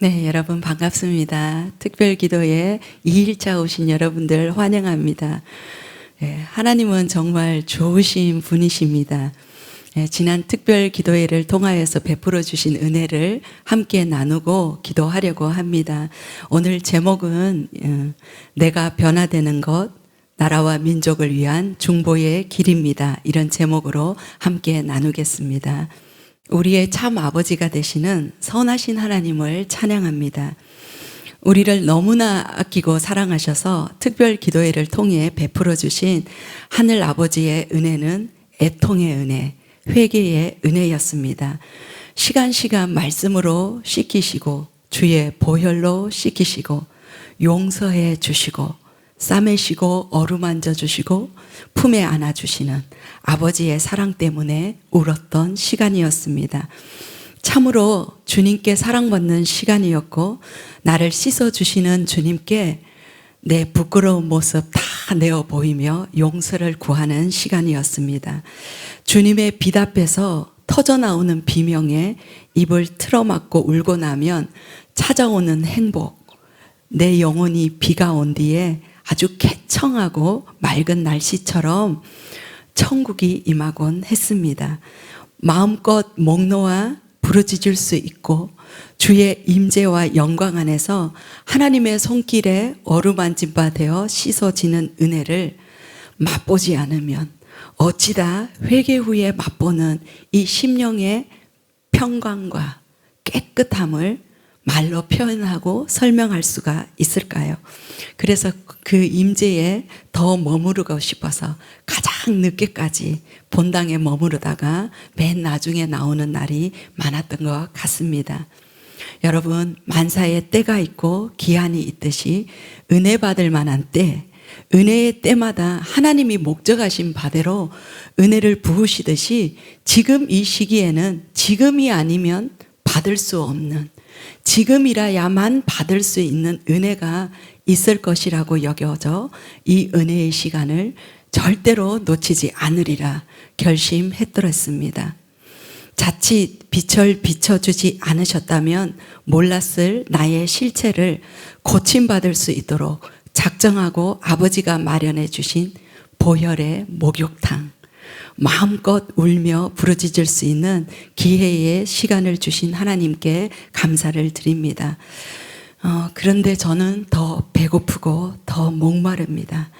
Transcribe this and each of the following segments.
네, 여러분 반갑습니다. 특별 기도에 2일차 오신 여러분들 환영합니다. 예, 하나님은 정말 좋으신 분이십니다. 예, 지난 특별 기도회를 통하여서 베풀어 주신 은혜를 함께 나누고 기도하려고 합니다. 오늘 제목은 어, 내가 변화되는 것 나라와 민족을 위한 중보의 길입니다. 이런 제목으로 함께 나누겠습니다. 우리의 참 아버지가 되시는 선하신 하나님을 찬양합니다. 우리를 너무나 아끼고 사랑하셔서 특별 기도회를 통해 베풀어 주신 하늘 아버지의 은혜는 애통의 은혜, 회개의 은혜였습니다. 시간 시간 말씀으로 씻기시고 주의 보혈로 씻기시고 용서해 주시고 싸매시고 어루만져 주시고 품에 안아 주시는 아버지의 사랑 때문에 울었던 시간이었습니다. 참으로 주님께 사랑받는 시간이었고 나를 씻어 주시는 주님께 내 부끄러운 모습 다 내어 보이며 용서를 구하는 시간이었습니다. 주님의 빛 앞에서 터져 나오는 비명에 입을 틀어막고 울고 나면 찾아오는 행복, 내 영혼이 비가 온 뒤에 아주 쾌청하고 맑은 날씨처럼 천국이 임하곤 했습니다. 마음껏 목 놓아 부르짖을 수 있고 주의 임재와 영광 안에서 하나님의 손길에 어루만진 바 되어 씻어지는 은혜를 맛보지 않으면 어찌다 회개 후에 맛보는 이 심령의 평강과 깨끗함을 말로 표현하고 설명할 수가 있을까요? 그래서 그 임재에 더 머무르고 싶어서 가장 늦게까지 본당에 머무르다가 맨 나중에 나오는 날이 많았던 것 같습니다. 여러분, 만사에 때가 있고 기한이 있듯이 은혜 받을 만한 때, 은혜의 때마다 하나님이 목적하신 바대로 은혜를 부으시듯이 지금 이 시기에는 지금이 아니면 받을 수 없는 지금이라야만 받을 수 있는 은혜가 있을 것이라고 여겨져 이 은혜의 시간을 절대로 놓치지 않으리라 결심했더랬습니다. 자칫 빛을 비춰주지 않으셨다면 몰랐을 나의 실체를 고침받을 수 있도록 작정하고 아버지가 마련해 주신 보혈의 목욕탕, 마음껏 울며 부르짖을 수 있는 기회의 시간을 주신 하나님께 감사를 드립니다. 어, 그런데 저는 더 배고프고 더 목마릅니다.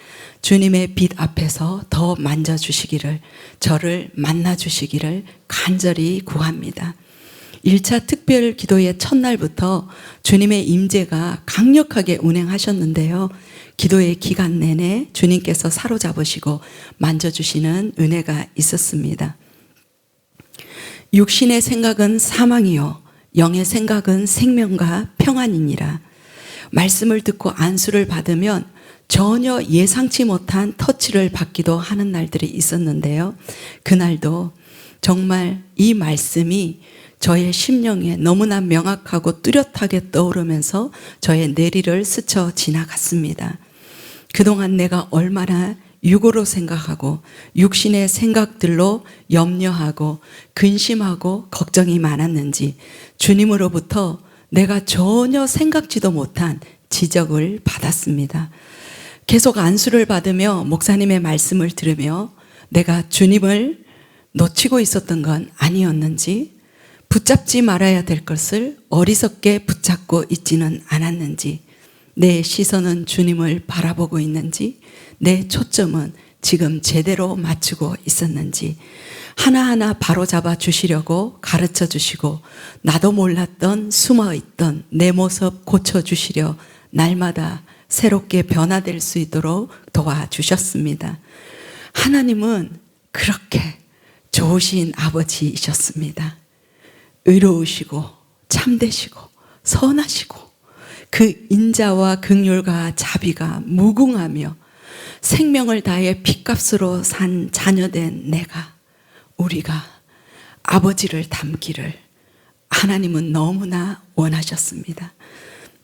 주님의 빛 앞에서 더 만져주시기를, 저를 만나주시기를 간절히 구합니다. 1차 특별 기도의 첫날부터 주님의 임재가 강력하게 운행하셨는데요. 기도의 기간 내내 주님께서 사로잡으시고 만져주시는 은혜가 있었습니다. 육신의 생각은 사망이요. 영의 생각은 생명과 평안이니라. 말씀을 듣고 안수를 받으면 전혀 예상치 못한 터치를 받기도 하는 날들이 있었는데요. 그날도 정말 이 말씀이 저의 심령에 너무나 명확하고 뚜렷하게 떠오르면서 저의 내리를 스쳐 지나갔습니다. 그동안 내가 얼마나 육으로 생각하고 육신의 생각들로 염려하고 근심하고 걱정이 많았는지 주님으로부터 내가 전혀 생각지도 못한 지적을 받았습니다. 계속 안수를 받으며 목사님의 말씀을 들으며 내가 주님을 놓치고 있었던 건 아니었는지 붙잡지 말아야 될 것을 어리석게 붙잡고 있지는 않았는지 내 시선은 주님을 바라보고 있는지 내 초점은 지금 제대로 맞추고 있었는지 하나하나 바로잡아 주시려고 가르쳐 주시고 나도 몰랐던 숨어 있던 내 모습 고쳐 주시려 날마다 새롭게 변화될 수 있도록 도와주셨습니다. 하나님은 그렇게 좋으신 아버지이셨습니다. 의로우시고 참되시고 선하시고 그 인자와 극률과 자비가 무궁하며 생명을 다해 핏값으로 산 자녀된 내가 우리가 아버지를 닮기를 하나님은 너무나 원하셨습니다.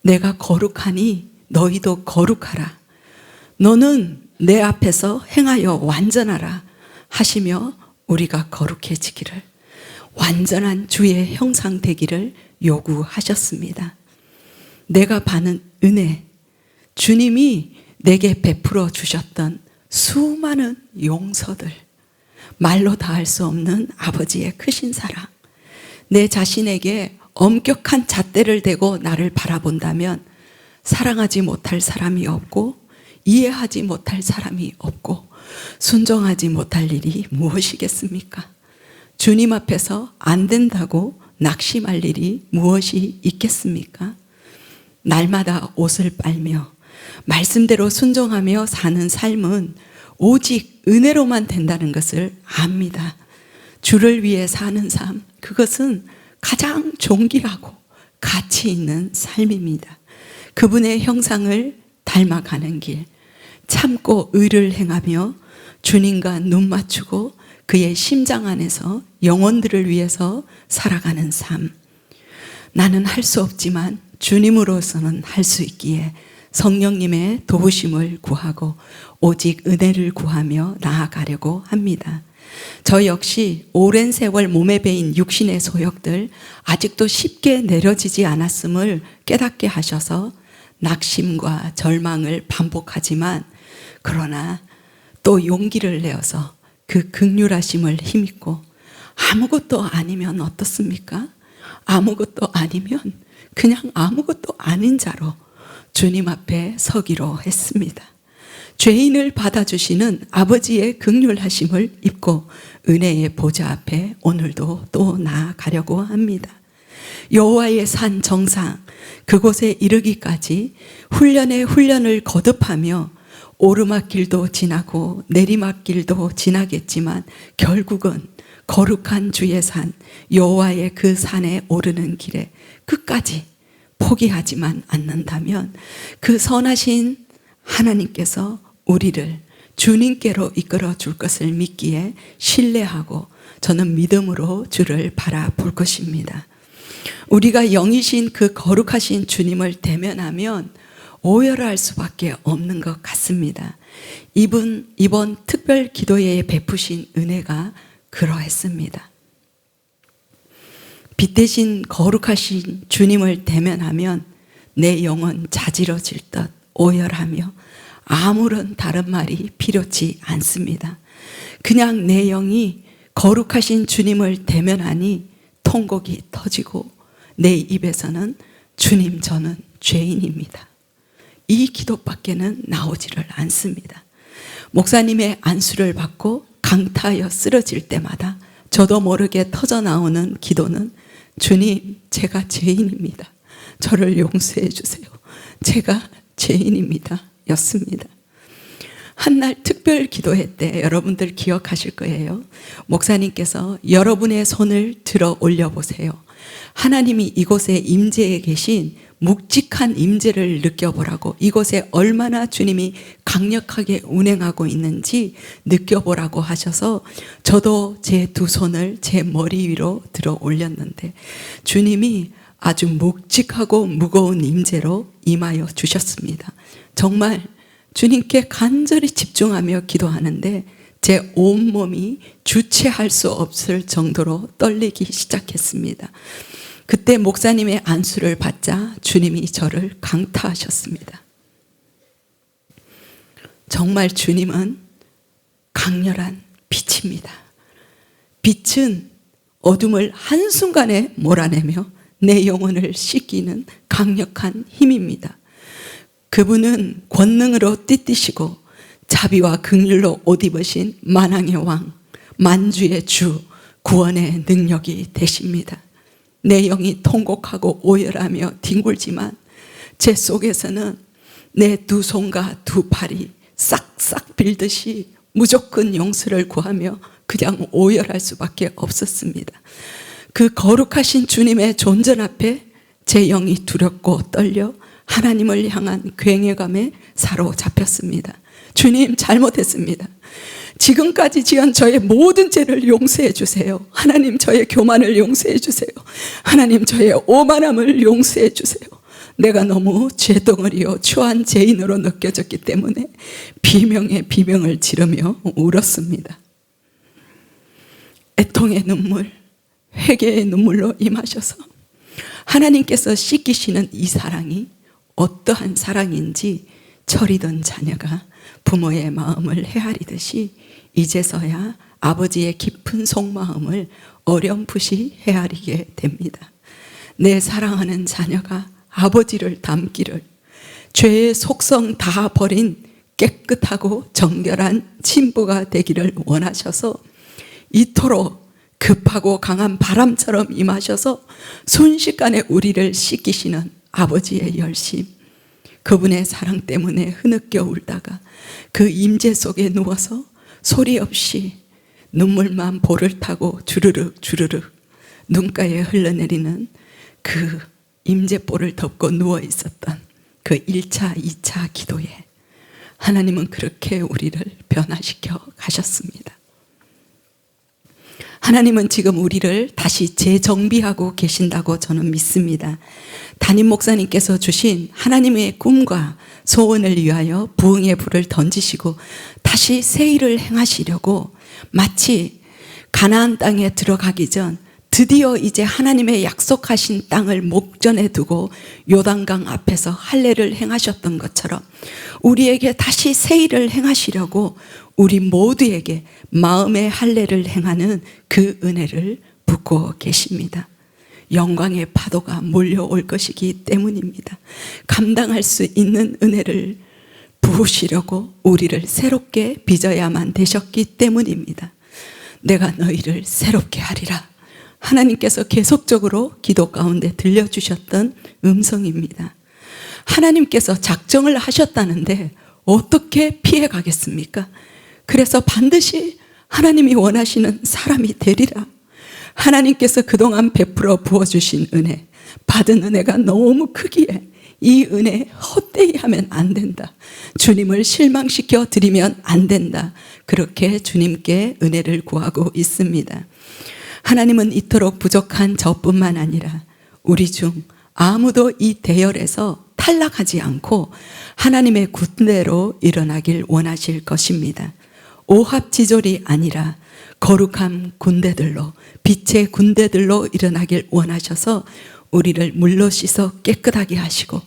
내가 거룩하니 너희도 거룩하라. 너는 내 앞에서 행하여 완전하라 하시며 우리가 거룩해지기를 완전한 주의 형상 되기를 요구하셨습니다. 내가 받은 은혜, 주님이 내게 베풀어 주셨던 수많은 용서들, 말로 다 할 수 없는 아버지의 크신 사랑, 내 자신에게 엄격한 잣대를 대고 나를 바라본다면 사랑하지 못할 사람이 없고 이해하지 못할 사람이 없고 순종하지 못할 일이 무엇이겠습니까? 주님 앞에서 안 된다고 낙심할 일이 무엇이 있겠습니까? 날마다 옷을 빨며 말씀대로 순종하며 사는 삶은 오직 은혜로만 된다는 것을 압니다. 주를 위해 사는 삶, 그것은 가장 존귀하고 가치 있는 삶입니다. 그분의 형상을 닮아가는 길, 참고 의를 행하며 주님과 눈 맞추고 그의 심장 안에서 영혼들을 위해서 살아가는 삶. 나는 할 수 없지만 주님으로서는 할 수 있기에 성령님의 도우심을 구하고 오직 은혜를 구하며 나아가려고 합니다. 저 역시 오랜 세월 몸에 배인 육신의 소욕들 아직도 쉽게 내려지지 않았음을 깨닫게 하셔서 낙심과 절망을 반복하지만 그러나 또 용기를 내어서 그 극률하심을 힘입고 아무것도 아니면 어떻습니까? 아무것도 아니면 그냥 아무것도 아닌 자로 주님 앞에 서기로 했습니다. 죄인을 받아주시는 아버지의 극률하심을 입고 은혜의 보좌 앞에 오늘도 또 나아가려고 합니다. 여호와의 산 정상 그곳에 이르기까지 훈련의 훈련을 거듭하며 오르막길도 지나고 내리막길도 지나겠지만 결국은 거룩한 주의 산 여호와의 그 산에 오르는 길에 끝까지 포기하지만 않는다면 그 선하신 하나님께서 우리를 주님께로 이끌어 줄 것을 믿기에 신뢰하고 저는 믿음으로 주를 바라볼 것입니다. 우리가 영이신 그 거룩하신 주님을 대면하면 오열할 수밖에 없는 것 같습니다. 이분 이번 특별 기도회에 베푸신 은혜가 그러했습니다. 빛 대신 거룩하신 주님을 대면하면 내 영은 자지러질 듯 오열하며 아무런 다른 말이 필요치 않습니다. 그냥 내 영이 거룩하신 주님을 대면하니 통곡이 터지고 내 입에서는 주님 저는 죄인입니다. 이 기도밖에는 나오지를 않습니다. 목사님의 안수를 받고 강타하여 쓰러질 때마다 저도 모르게 터져 나오는 기도는 주님, 제가 죄인입니다. 저를 용서해 주세요. 제가 죄인입니다. 였습니다. 한날 특별 기도회 때 여러분들 기억하실 거예요. 목사님께서 여러분의 손을 들어 올려 보세요. 하나님이 이곳에 임재해 계신 묵직한 임재를 느껴보라고 이곳에 얼마나 주님이 강력하게 운행하고 있는지 느껴보라고 하셔서 저도 제 두 손을 제 머리 위로 들어 올렸는데 주님이 아주 묵직하고 무거운 임재로 임하여 주셨습니다. 정말 주님께 간절히 집중하며 기도하는데 제 온몸이 주체할 수 없을 정도로 떨리기 시작했습니다. 그때 목사님의 안수를 받자 주님이 저를 강타하셨습니다. 정말 주님은 강렬한 빛입니다. 빛은 어둠을 한순간에 몰아내며 내 영혼을 씻기는 강력한 힘입니다. 그분은 권능으로 띠띠시고 자비와 극률로 옷 입으신 만왕의 왕, 만주의 주, 구원의 능력이 되십니다. 내 영이 통곡하고 오열하며 뒹굴지만 제 속에서는 내 두 손과 두 팔이 싹싹 빌듯이 무조건 용서를 구하며 그냥 오열할 수밖에 없었습니다. 그 거룩하신 주님의 존전 앞에 제 영이 두렵고 떨려 하나님을 향한 굉해감에 사로잡혔습니다. 주님 잘못했습니다. 지금까지 지은 저의 모든 죄를 용서해 주세요. 하나님 저의 교만을 용서해 주세요. 하나님 저의 오만함을 용서해 주세요. 내가 너무 죄덩어리요 추한 죄인으로 느껴졌기 때문에 비명에 비명을 지르며 울었습니다. 애통의 눈물, 회개의 눈물로 임하셔서 하나님께서 씻기시는 이 사랑이 어떠한 사랑인지 철이던 자녀가 부모의 마음을 헤아리듯이 이제서야 아버지의 깊은 속마음을 어렴풋이 헤아리게 됩니다. 내 사랑하는 자녀가 아버지를 닮기를 죄의 속성 다 버린 깨끗하고 정결한 친부가 되기를 원하셔서 이토록 급하고 강한 바람처럼 임하셔서 순식간에 우리를 씻기시는 아버지의 열심 그분의 사랑 때문에 흐느껴 울다가 그 임재 속에 누워서 소리 없이 눈물만 볼을 타고 주르륵 주르륵 눈가에 흘러내리는 그 임재볼을 덮고 누워 있었던 그 1차, 2차 기도에 하나님은 그렇게 우리를 변화시켜 가셨습니다. 하나님은 지금 우리를 다시 재정비하고 계신다고 저는 믿습니다. 담임 목사님께서 주신 하나님의 꿈과 소원을 위하여 부흥의 불을 던지시고 다시 새 일을 행하시려고 마치 가나안 땅에 들어가기 전 드디어 이제 하나님의 약속하신 땅을 목전에 두고 요단강 앞에서 할례를 행하셨던 것처럼 우리에게 다시 새 일을 행하시려고 우리 모두에게 마음의 할례를 행하는 그 은혜를 붓고 계십니다. 영광의 파도가 몰려올 것이기 때문입니다. 감당할 수 있는 은혜를 부으시려고 우리를 새롭게 빚어야만 되셨기 때문입니다. 내가 너희를 새롭게 하리라. 하나님께서 계속적으로 기도 가운데 들려주셨던 음성입니다. 하나님께서 작정을 하셨다는데 어떻게 피해 가겠습니까? 그래서 반드시 하나님이 원하시는 사람이 되리라. 하나님께서 그동안 베풀어 부어주신 은혜, 받은 은혜가 너무 크기에 이 은혜 헛되이 하면 안 된다. 주님을 실망시켜 드리면 안 된다. 그렇게 주님께 은혜를 구하고 있습니다. 하나님은 이토록 부족한 저뿐만 아니라 우리 중 아무도 이 대열에서 탈락하지 않고 하나님의 군대로 일어나길 원하실 것입니다. 오합지졸이 아니라 거룩한 군대들로 빛의 군대들로 일어나길 원하셔서 우리를 물로 씻어 깨끗하게 하시고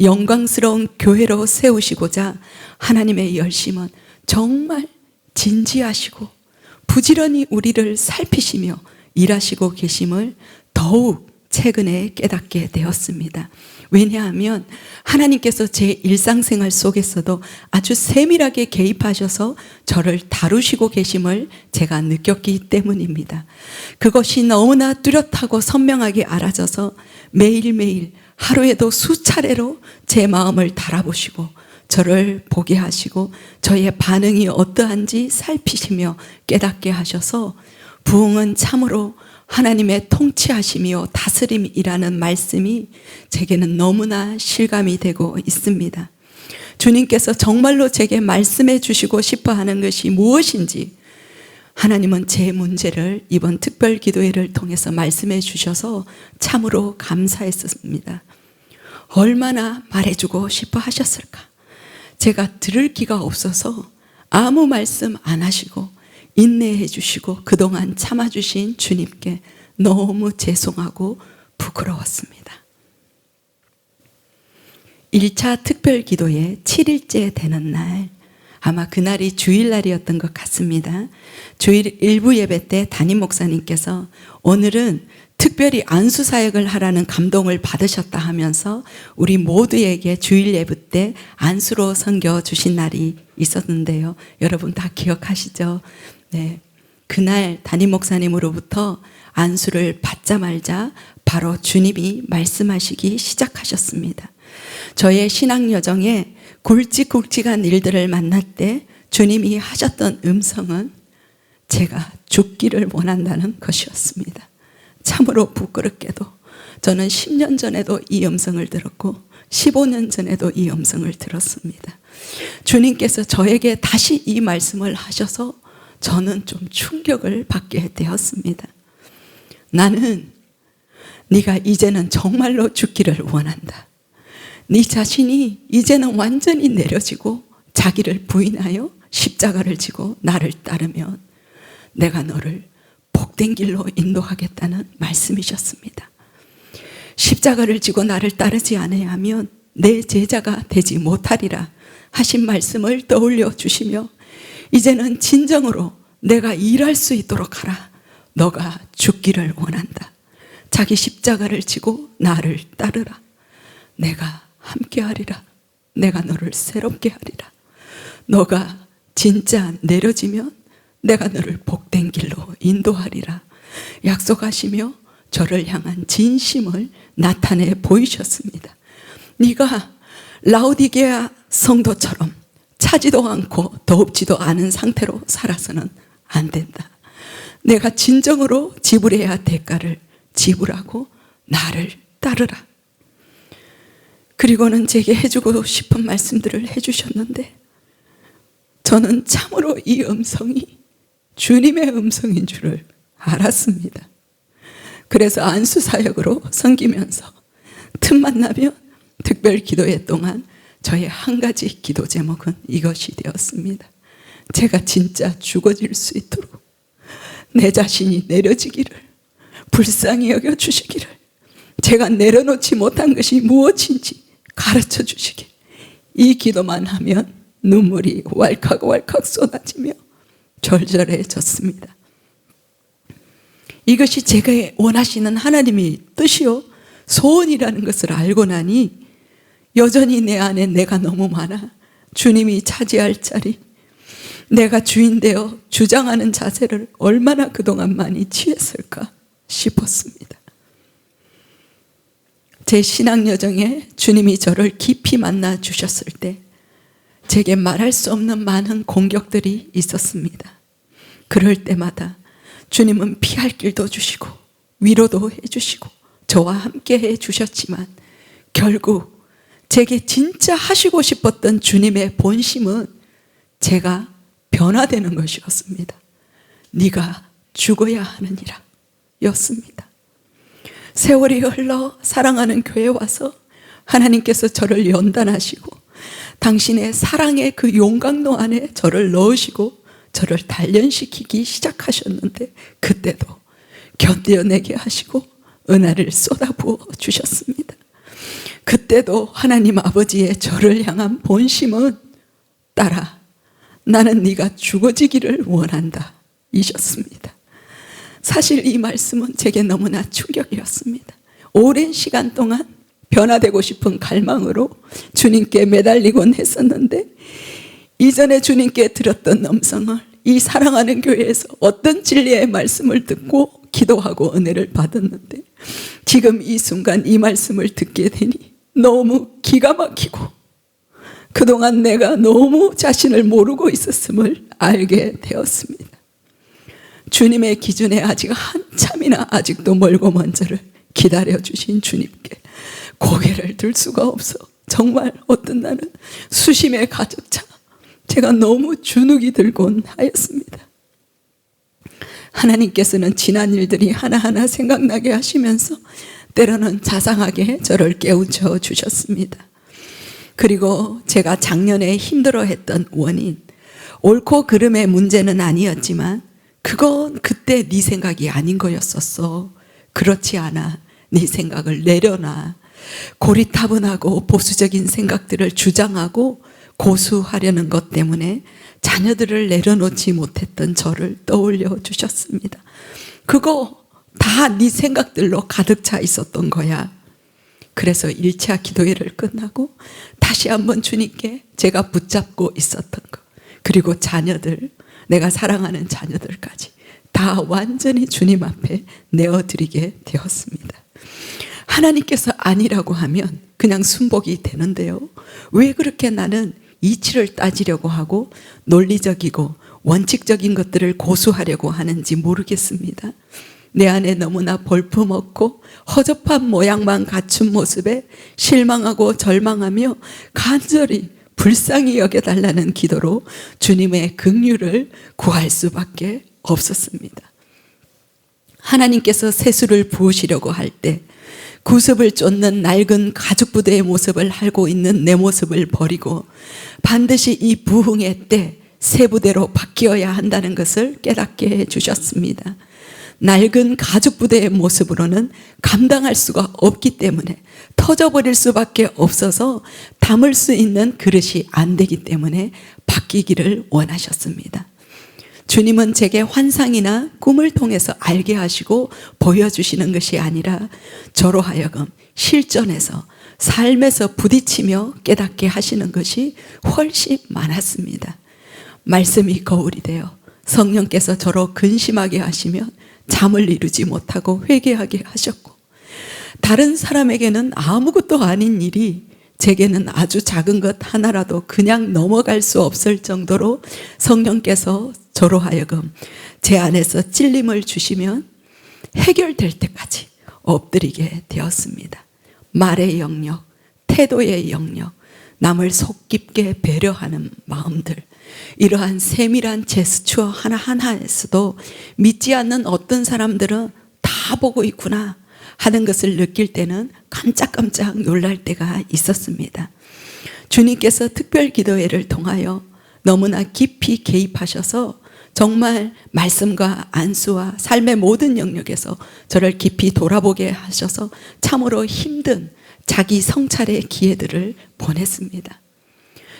영광스러운 교회로 세우시고자 하나님의 열심은 정말 진지하시고 부지런히 우리를 살피시며 일하시고 계심을 더욱 최근에 깨닫게 되었습니다. 왜냐하면 하나님께서 제 일상생활 속에서도 아주 세밀하게 개입하셔서 저를 다루시고 계심을 제가 느꼈기 때문입니다. 그것이 너무나 뚜렷하고 선명하게 알아져서 매일매일 하루에도 수차례로 제 마음을 달아보시고 저를 보게 하시고 저의 반응이 어떠한지 살피시며 깨닫게 하셔서 부흥은 참으로 하나님의 통치하심이요 다스림이라는 말씀이 제게는 너무나 실감이 되고 있습니다. 주님께서 정말로 제게 말씀해 주시고 싶어 하는 것이 무엇인지 하나님은 제 문제를 이번 특별 기도회를 통해서 말씀해 주셔서 참으로 감사했습니다. 얼마나 말해주고 싶어 하셨을까? 제가 들을 기가 없어서 아무 말씀 안 하시고 인내해 주시고 그동안 참아주신 주님께 너무 죄송하고 부끄러웠습니다. 1차 특별 기도에 7일째 되는 날, 아마 그날이 주일날이었던 것 같습니다. 주일 일부 예배 때 담임 목사님께서 오늘은 특별히 안수 사역을 하라는 감동을 받으셨다 하면서 우리 모두에게 주일 예배 때 안수로 섬겨 주신 날이 있었는데요. 여러분 다 기억하시죠? 네. 그날 담임 목사님으로부터 안수를 받자 말자 바로 주님이 말씀하시기 시작하셨습니다. 저의 신앙 여정에 굵직굵직한 일들을 만날 때 주님이 하셨던 음성은 제가 죽기를 원한다는 것이었습니다. 참으로 부끄럽게도 저는 10년 전에도 이 음성을 들었고 15년 전에도 이 음성을 들었습니다. 주님께서 저에게 다시 이 말씀을 하셔서 저는 좀 충격을 받게 되었습니다. 나는 네가 이제는 정말로 죽기를 원한다. 네 자신이 이제는 완전히 내려지고 자기를 부인하여 십자가를 지고 나를 따르면 내가 너를 복된 길로 인도하겠다는 말씀이셨습니다. 십자가를 지고 나를 따르지 하면 내 제자가 되지 못하리라 하신 말씀을 떠올려 주시며 이제는 진정으로 내가 일할 수 있도록 하라. 너가 죽기를 원한다. 자기 십자가를 지고 나를 따르라. 내가 함께하리라. 내가 너를 새롭게 하리라. 너가 진짜 내려지면 내가 너를 복된 길로 인도하리라. 약속하시며 저를 향한 진심을 나타내 보이셨습니다. 네가 라우디게아 성도처럼 차지도 않고 더웁지도 않은 상태로 살아서는 안 된다. 내가 진정으로 지불해야 할 대가를 지불하고 나를 따르라. 그리고는 제게 해주고 싶은 말씀들을 해주셨는데 저는 참으로 이 음성이 주님의 음성인 줄을 알았습니다. 그래서 안수 사역으로 섬기면서 틈 만 나면 특별 기도회 동안 저의 한 가지 기도 제목은 이것이 되었습니다. 제가 진짜 죽어질 수 있도록 내 자신이 내려지기를 불쌍히 여겨 주시기를 제가 내려놓지 못한 것이 무엇인지 가르쳐 주시길 이 기도만 하면 눈물이 왈칵왈칵 쏟아지며 절절해졌습니다. 이것이 제가 원하시는 하나님의 뜻이요 소원이라는 것을 알고 나니 여전히 내 안에 내가 너무 많아 주님이 차지할 자리 내가 주인 되어 주장하는 자세를 얼마나 그동안 많이 취했을까 싶었습니다. 제 신앙 여정에 주님이 저를 깊이 만나 주셨을 때 제게 말할 수 없는 많은 공격들이 있었습니다. 그럴 때마다 주님은 피할 길도 주시고 위로도 해주시고 저와 함께 해주셨지만 결국 제게 진짜 하시고 싶었던 주님의 본심은 제가 변화되는 것이었습니다. 네가 죽어야 하느니라 였습니다. 세월이 흘러 사랑하는 교회 와서 하나님께서 저를 연단하시고 당신의 사랑의 그 용광로 안에 저를 넣으시고 저를 단련시키기 시작하셨는데 그때도 견뎌내게 하시고 은혜를 쏟아부어 주셨습니다. 그때도 하나님 아버지의 저를 향한 본심은 따라 나는 네가 죽어지기를 원한다 이셨습니다. 사실 이 말씀은 제게 너무나 충격이었습니다. 오랜 시간 동안 변화되고 싶은 갈망으로 주님께 매달리곤 했었는데 이전에 주님께 들었던 음성을 이 사랑하는 교회에서 어떤 진리의 말씀을 듣고 기도하고 은혜를 받았는데 지금 이 순간 이 말씀을 듣게 되니 너무 기가 막히고 그동안 내가 너무 자신을 모르고 있었음을 알게 되었습니다. 주님의 기준에 아직 한참이나 아직도 멀고 먼 저를 기다려 주신 주님께 고개를 들 수가 없어 정말 어떤 날은 수심에 가득 차 제가 너무 주눅이 들곤 하였습니다. 하나님께서는 지난 일들이 하나하나 생각나게 하시면서 때로는 자상하게 저를 깨우쳐 주셨습니다. 그리고 제가 작년에 힘들어 했던 원인, 옳고 그름의 문제는 아니었지만 그건 그때 네 생각이 아닌 거였었어. 그렇지 않아. 네 생각을 내려놔. 고리타분하고 보수적인 생각들을 주장하고 고수하려는 것 때문에 자녀들을 내려놓지 못했던 저를 떠올려 주셨습니다. 그거 다 네 생각들로 가득 차 있었던 거야. 그래서 1차 기도회를 끝나고 다시 한번 주님께 제가 붙잡고 있었던 거. 그리고 자녀들, 내가 사랑하는 자녀들까지 다 완전히 주님 앞에 내어드리게 되었습니다. 하나님께서 아니라고 하면 그냥 순복이 되는데요. 왜 그렇게 나는 이치를 따지려고 하고 논리적이고 원칙적인 것들을 고수하려고 하는지 모르겠습니다. 내 안에 너무나 볼품없고 허접한 모양만 갖춘 모습에 실망하고 절망하며 간절히 불쌍히 여겨달라는 기도로 주님의 긍휼을 구할 수밖에 없었습니다. 하나님께서 세수를 부으시려고 할 때 구습을 쫓는 낡은 가죽 부대의 모습을 하고 있는 내 모습을 버리고 반드시 이 부흥의 때 새 부대로 바뀌어야 한다는 것을 깨닫게 해 주셨습니다. 낡은 가죽 부대의 모습으로는 감당할 수가 없기 때문에 터져버릴 수밖에 없어서 담을 수 있는 그릇이 안 되기 때문에 바뀌기를 원하셨습니다. 주님은 제게 환상이나 꿈을 통해서 알게 하시고 보여주시는 것이 아니라 저로 하여금 실전에서 삶에서 부딪히며 깨닫게 하시는 것이 훨씬 많았습니다. 말씀이 거울이 되어 성령께서 저로 근심하게 하시면 잠을 이루지 못하고 회개하게 하셨고 다른 사람에게는 아무것도 아닌 일이 제게는 아주 작은 것 하나라도 그냥 넘어갈 수 없을 정도로 성령께서 저로 하여금 제 안에서 찔림을 주시면 해결될 때까지 엎드리게 되었습니다. 말의 영역, 태도의 영역, 남을 속 깊게 배려하는 마음들, 이러한 세밀한 제스처 하나하나에서도 믿지 않는 어떤 사람들은 다 보고 있구나 하는 것을 느낄 때는 깜짝깜짝 놀랄 때가 있었습니다. 주님께서 특별 기도회를 통하여 너무나 깊이 개입하셔서 정말 말씀과 안수와 삶의 모든 영역에서 저를 깊이 돌아보게 하셔서 참으로 힘든 자기 성찰의 기회들을 보냈습니다.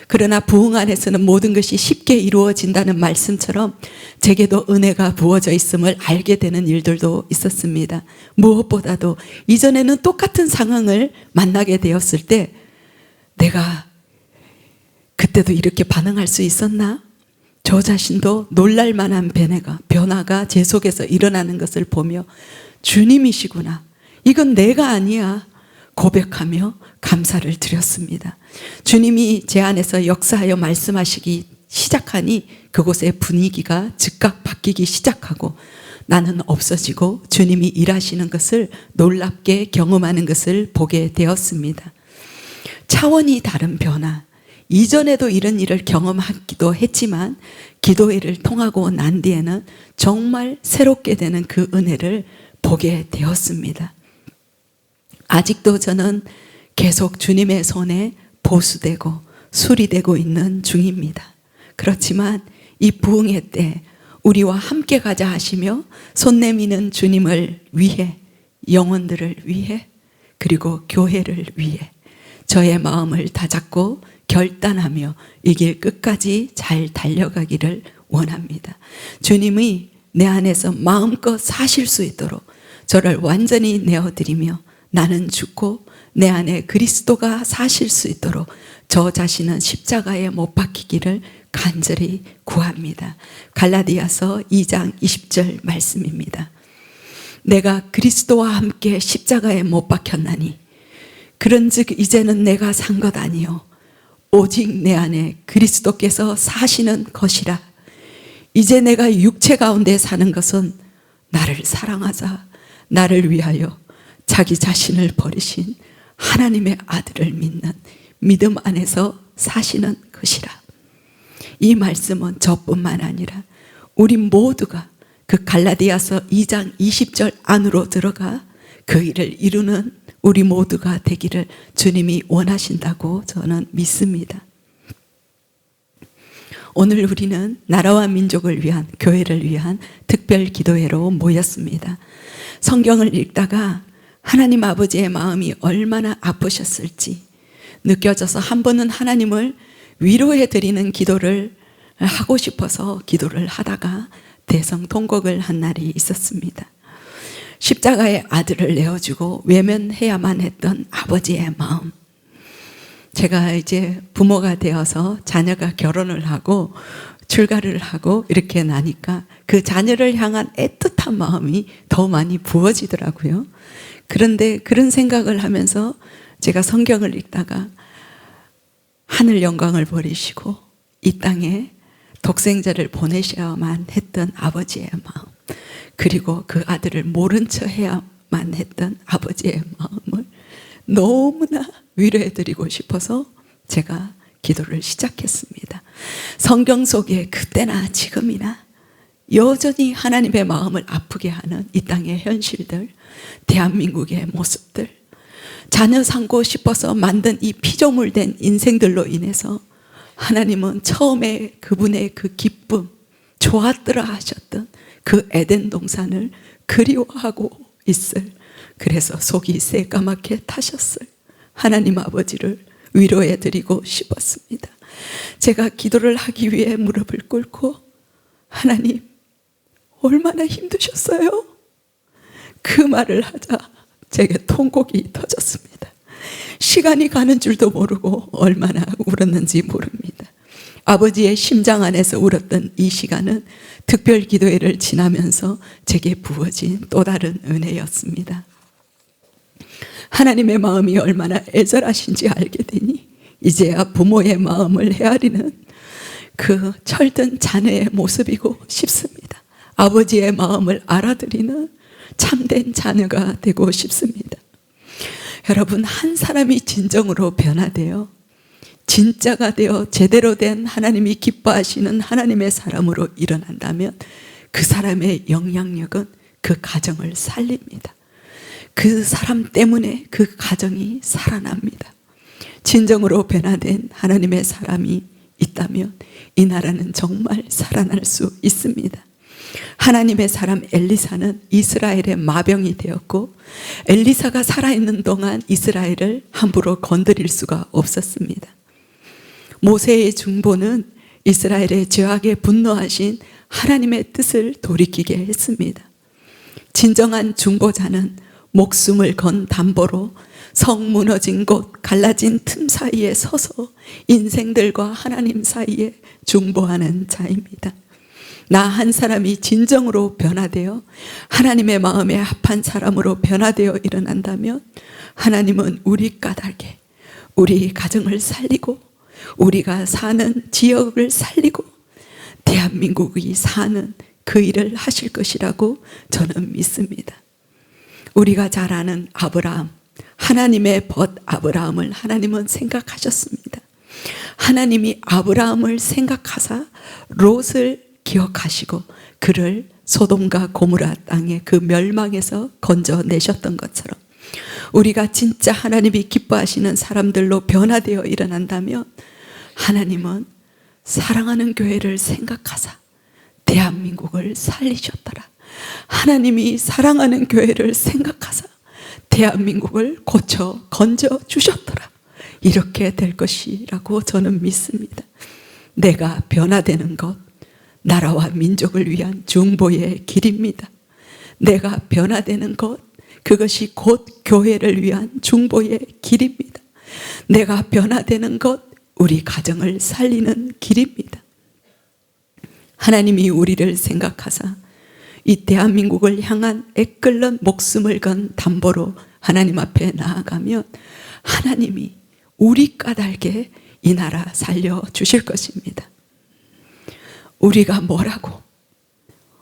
그러나 부흥 안에서는 모든 것이 쉽게 이루어진다는 말씀처럼 제게도 은혜가 부어져 있음을 알게 되는 일들도 있었습니다. 무엇보다도 이전에는 똑같은 상황을 만나게 되었을 때 내가 그때도 이렇게 반응할 수 있었나? 저 자신도 놀랄 만한 변화가, 변화가 제 속에서 일어나는 것을 보며 주님이시구나. 이건 내가 아니야. 고백하며 감사를 드렸습니다. 주님이 제 안에서 역사하여 말씀하시기 시작하니 그곳의 분위기가 즉각 바뀌기 시작하고 나는 없어지고 주님이 일하시는 것을 놀랍게 경험하는 것을 보게 되었습니다. 차원이 다른 변화. 이전에도 이런 일을 경험하기도 했지만 기도회를 통하고 난 뒤에는 정말 새롭게 되는 그 은혜를 보게 되었습니다. 아직도 저는 계속 주님의 손에 보수되고 수리되고 있는 중입니다. 그렇지만 이 부흥회 때 우리와 함께 가자 하시며 손 내미는 주님을 위해 영혼들을 위해 그리고 교회를 위해 저의 마음을 다잡고 결단하며 이길 끝까지 잘 달려가기를 원합니다. 주님이 내 안에서 마음껏 사실 수 있도록 저를 완전히 내어드리며 나는 죽고 내 안에 그리스도가 사실 수 있도록 저 자신은 십자가에 못 박히기를 간절히 구합니다. 갈라디아서 2장 20절 말씀입니다. 내가 그리스도와 함께 십자가에 못 박혔나니 그런즉 이제는 내가 산 것 아니요 오직 내 안에 그리스도께서 사시는 것이라 이제 내가 육체 가운데 사는 것은 나를 사랑하자 나를 위하여 자기 자신을 버리신 하나님의 아들을 믿는 믿음 안에서 사시는 것이라. 이 말씀은 저뿐만 아니라 우리 모두가 그 갈라디아서 2장 20절 안으로 들어가 그 일을 이루는 우리 모두가 되기를 주님이 원하신다고 저는 믿습니다. 오늘 우리는 나라와 민족을 위한 교회를 위한 특별 기도회로 모였습니다. 성경을 읽다가 하나님 아버지의 마음이 얼마나 아프셨을지 느껴져서 한 번은 하나님을 위로해 드리는 기도를 하고 싶어서 기도를 하다가 대성 통곡을 한 날이 있었습니다. 십자가의 아들을 내어주고 외면해야만 했던 아버지의 마음. 제가 이제 부모가 되어서 자녀가 결혼을 하고 출가를 하고 이렇게 나니까 그 자녀를 향한 애틋한 마음이 더 많이 부어지더라고요. 그런데 그런 생각을 하면서 제가 성경을 읽다가 하늘 영광을 버리시고 이 땅에 독생자를 보내셔야만 했던 아버지의 마음, 그리고 그 아들을 모른 척 해야만 했던 아버지의 마음을 너무나 위로해드리고 싶어서 제가 기도를 시작했습니다. 성경 속에 그때나 지금이나 여전히 하나님의 마음을 아프게 하는 이 땅의 현실들, 대한민국의 모습들, 자녀 삼고 싶어서 만든 이 피조물된 인생들로 인해서 하나님은 처음에 그분의 그 기쁨, 좋았더라 하셨던 그 에덴 동산을 그리워하고 있을 그래서 속이 새까맣게 타셨을 하나님 아버지를 위로해 드리고 싶었습니다. 제가 기도를 하기 위해 무릎을 꿇고 하나님 얼마나 힘드셨어요? 그 말을 하자 제게 통곡이 터졌습니다. 시간이 가는 줄도 모르고 얼마나 울었는지 모릅니다. 아버지의 심장 안에서 울었던 이 시간은 특별 기도회를 지나면서 제게 부어진 또 다른 은혜였습니다. 하나님의 마음이 얼마나 애절하신지 알게 되니 이제야 부모의 마음을 헤아리는 그 철든 자녀의 모습이고 싶습니다. 아버지의 마음을 알아들이는 참된 자녀가 되고 싶습니다. 여러분, 한 사람이 진정으로 변화되어 진짜가 되어 제대로 된 하나님이 기뻐하시는 하나님의 사람으로 일어난다면 그 사람의 영향력은 그 가정을 살립니다. 그 사람 때문에 그 가정이 살아납니다. 진정으로 변화된 하나님의 사람이 있다면 이 나라는 정말 살아날 수 있습니다. 하나님의 사람 엘리사는 이스라엘의 마병이 되었고 엘리사가 살아있는 동안 이스라엘을 함부로 건드릴 수가 없었습니다. 모세의 중보는 이스라엘의 죄악에 분노하신 하나님의 뜻을 돌이키게 했습니다. 진정한 중보자는 목숨을 건 담보로 성 무너진 곳 갈라진 틈 사이에 서서 인생들과 하나님 사이에 중보하는 자입니다. 나 한 사람이 진정으로 변화되어 하나님의 마음에 합한 사람으로 변화되어 일어난다면 하나님은 우리 까닭에 우리 가정을 살리고 우리가 사는 지역을 살리고 대한민국이 사는 그 일을 하실 것이라고 저는 믿습니다. 우리가 잘 아는 아브라함, 하나님의 벗 아브라함을 하나님은 생각하셨습니다. 하나님이 아브라함을 생각하사 롯을 기억하시고 그를 소돔과 고무라 땅의 그 멸망에서 건져내셨던 것처럼 우리가 진짜 하나님이 기뻐하시는 사람들로 변화되어 일어난다면 하나님은 사랑하는 교회를 생각하사 대한민국을 살리셨더라. 하나님이 사랑하는 교회를 생각하사 대한민국을 고쳐 건져 주셨더라. 이렇게 될 것이라고 저는 믿습니다. 내가 변화되는 것, 나라와 민족을 위한 중보의 길입니다. 내가 변화되는 것, 그것이 곧 교회를 위한 중보의 길입니다. 내가 변화되는 것, 우리 가정을 살리는 길입니다. 하나님이 우리를 생각하사 이 대한민국을 향한 애끓는 목숨을 건 담보로 하나님 앞에 나아가면 하나님이 우리 까닭에 이 나라 살려 주실 것입니다. 우리가 뭐라고?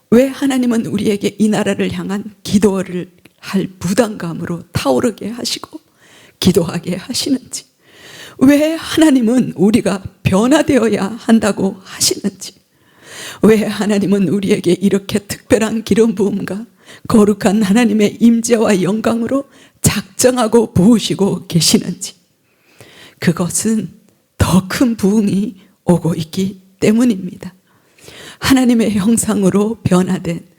왜 하나님은 우리에게 이 나라를 향한 기도를 할 부담감으로 타오르게 하시고 기도하게 하시는지, 왜 하나님은 우리가 변화되어야 한다고 하시는지, 왜 하나님은 우리에게 이렇게 특별한 기름 부음과 거룩한 하나님의 임재와 영광으로 작정하고 부으시고 계시는지, 그것은 더 큰 부흥이 오고 있기 때문입니다. 하나님의 형상으로 변화된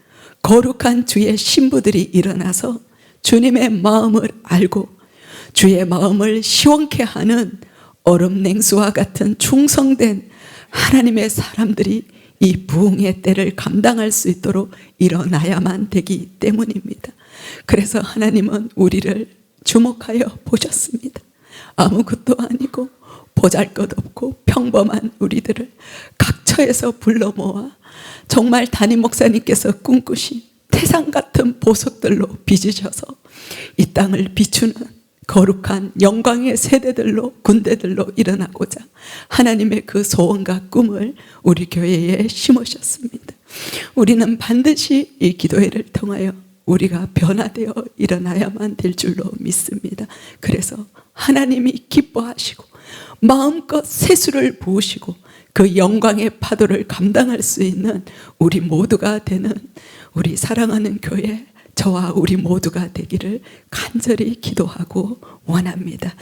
거룩한 주의 신부들이 일어나서 주님의 마음을 알고 주의 마음을 시원케 하는 얼음 냉수와 같은 충성된 하나님의 사람들이 이 부흥의 때를 감당할 수 있도록 일어나야만 되기 때문입니다. 그래서 하나님은 우리를 주목하여 보셨습니다. 아무것도 아니고 보잘 것 없고 평범한 우리들을 각처에서 불러 모아 정말 담임 목사님께서 꿈꾸신 태산 같은 보석들로 빚으셔서 이 땅을 비추는 거룩한 영광의 세대들로 군대들로 일어나고자 하나님의 그 소원과 꿈을 우리 교회에 심으셨습니다. 우리는 반드시 이 기도회를 통하여 우리가 변화되어 일어나야만 될 줄로 믿습니다. 그래서 하나님이 기뻐하시고 마음껏 세수를 부으시고 그 영광의 파도를 감당할 수 있는 우리 모두가 되는 우리 사랑하는 교회 저와 우리 모두가 되기를 간절히 기도하고 원합니다.